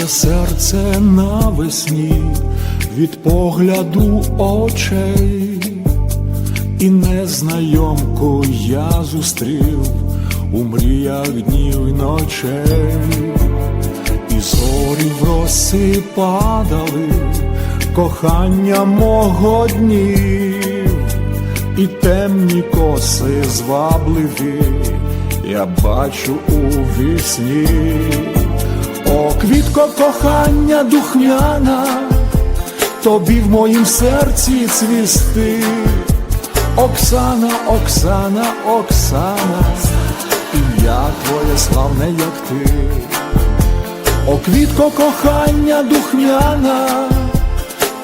Співає серце навесні від погляду очей, і незнайомку я зустрів у мріях днів і ночей, і зорі в роси падали, кохання мого днів, і темні коси звабливі, я бачу у вісні. Квітко кохання духмяна, тобі в моїм серці цвісти. Оксана, Оксана, Оксана, ім'я твоє славне, як ти. О, квітко кохання духмяна,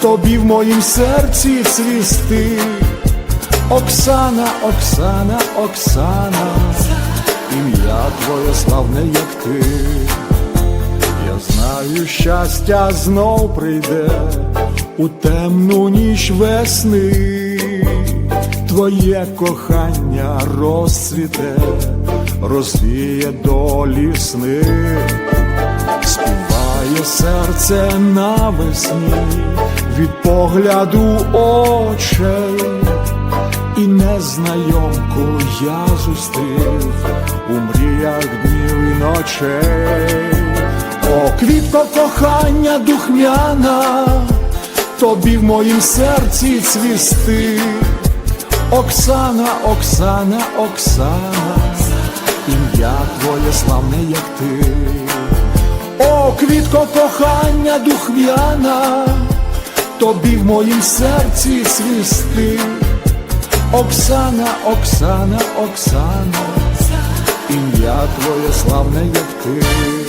тобі в моїм серці цвісти. Оксана, Оксана, Оксана, ім'я твоє славне, як ти. Знаю, щастя знов прийде у темну ніч весни, твоє кохання розцвіте, розвіє долі сни, співає серце навесні від погляду очей, і незнайомку я зустрів у мріях днів і ночей. О, квітко кохання духмяна, тобі в моїм серці цвісти. Оксана, Оксана, Оксана, ім'я твоє славне, як ти. О, квітко кохання духмяна, тобі в моїм серці цвісти. Оксана, Оксана, Оксана, ім'я твоє славне, як ти.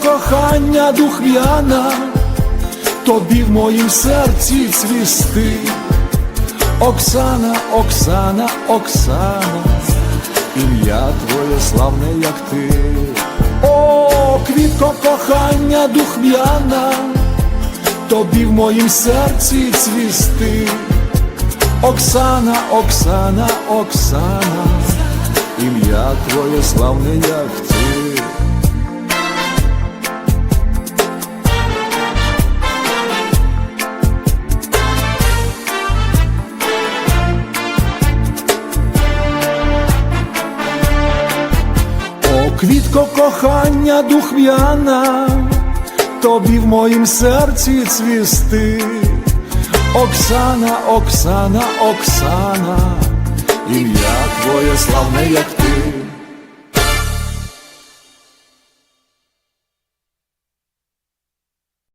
Кохання духмяна, тобі в моїм серці цвісти. Оксана, Оксана, Оксана, ім'я твоє славне, як ти. О, квітко кохання духмяна, тобі в моїм серці цвісти. Оксана, Оксана, Оксана, ім'я твоє славне, як ти. Квітко кохання духмяна, тобі в моїм серці цвісти. Оксана, Оксана, Оксана, ім'я твоє славне, як ти.